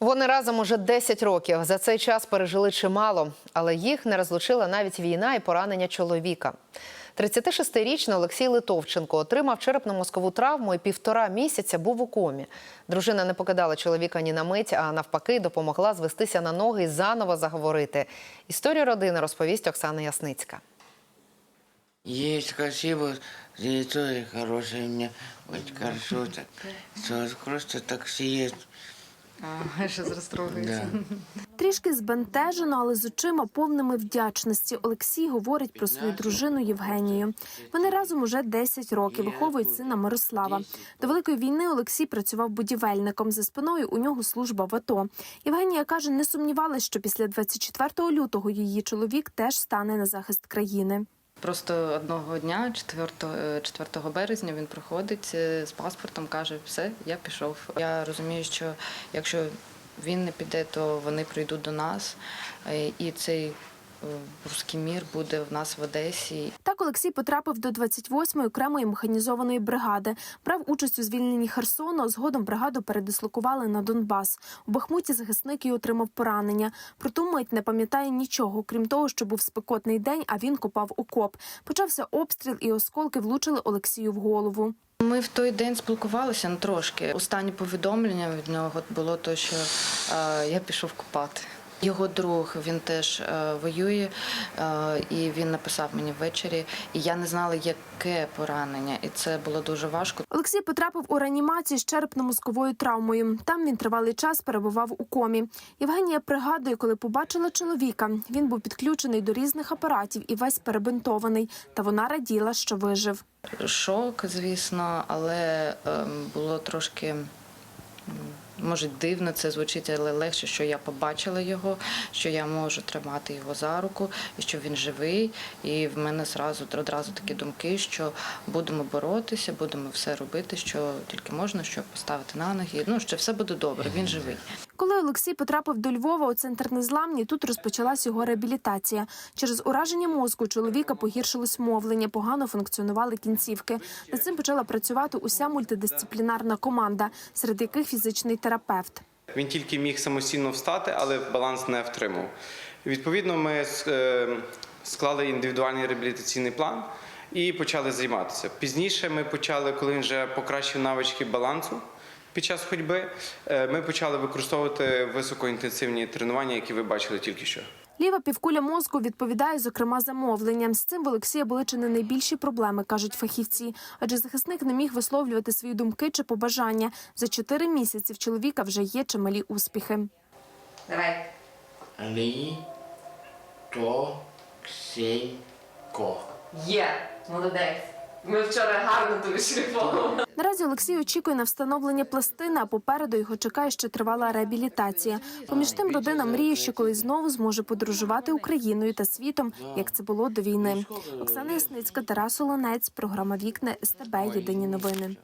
Вони разом уже 10 років. За цей час пережили чимало, але їх не розлучила навіть війна і поранення чоловіка. 36-річний Олексій Литовченко отримав черепно-мозкову травму і півтора місяця був у комі. Дружина не покидала чоловіка ні на мить, а навпаки, допомогла звестися на ноги і заново заговорити. Історію родини розповість Оксана Ясницька. Есть спасибо, хорошее у меня, очень хорошо так. Все, просто так есть. А, ще розстроюється. Трішки збентежено, але з очима повними вдячності. Олексій говорить про свою дружину Євгенію. Вони разом уже 10 років виховують сина Мирослава. До великої війни Олексій працював будівельником. За спиною у нього служба в АТО. Євгенія каже, не сумнівалась, що після 24 лютого її чоловік теж стане на захист країни. Просто одного дня, 4, е, 4 березня, він приходить е, з паспортом, каже, все, я пішов. Я розумію, що якщо він не піде, то вони прийдуть до нас, е, і цей е, руський мір буде в нас в Одесі. Так Олексій потрапив до 28-ї окремої механізованої бригади. Брав участь у звільненні Херсону. а Згодом бригаду передислокували на Донбас. У Бахмуті захисник і отримав поранення. Про мить не пам'ятає нічого, крім того, що був спекотний день, а він копав окоп. Почався обстріл, і осколки влучили Олексію в голову. Ми в той день спілкувалися ну, трошки. Останнє повідомлення від нього було те, що е, я пішов купати. Його друг він теж е, воює, е, і він написав мені ввечері. І я не знала, яке поранення, і це було дуже важко. Олексій потрапив у реанімацію з черепно-мозковою травмою. Там він тривалий час перебував у комі. Євгенія пригадує, коли побачила чоловіка. Він був підключений до різних апаратів і весь перебинтований. Та вона раділа, що вижив. Шок, звісно, але ем, було трошки. Може, дивно це звучить, але легше, що я побачила його, що я можу тримати його за руку, і що він живий. І в мене зразу одразу такі думки, що будемо боротися, будемо все робити, що тільки можна, щоб поставити на ноги. Ну що все буде добре. Він живий. Коли Олексій потрапив до Львова у центр незламні, тут розпочалась його реабілітація. Через ураження мозку чоловіка погіршилось мовлення, погано функціонували кінцівки. Над цим почала працювати уся мультидисциплінарна команда, серед яких фізичний терапевт. Він тільки міг самостійно встати, але баланс не втримав. Відповідно, ми е, склали індивідуальний реабілітаційний план і почали займатися. Пізніше ми почали, коли він вже покращив навички балансу під час ходьби, е, ми почали використовувати високоінтенсивні тренування, які ви бачили тільки що. Ліва півкуля мозку відповідає, зокрема, за мовлення. З цим в Олексія були чи не найбільші проблеми, кажуть фахівці. Адже захисник не міг висловлювати свої думки чи побажання. За чотири місяці в чоловіка вже є чималі успіхи. Давай. Ли, то, ксенько. Є, молодець. Ми вчора гарно тобі шліфовували. Наразі Олексій очікує на встановлення пластини, а попереду його чекає ще тривала реабілітація. Поміж тим, родина мріє, що колись знову зможе подорожувати Україною та світом, як це було до війни. Оксана Ясницька, Тарас Олонець, програма Вікна СТБ. Єдині новини.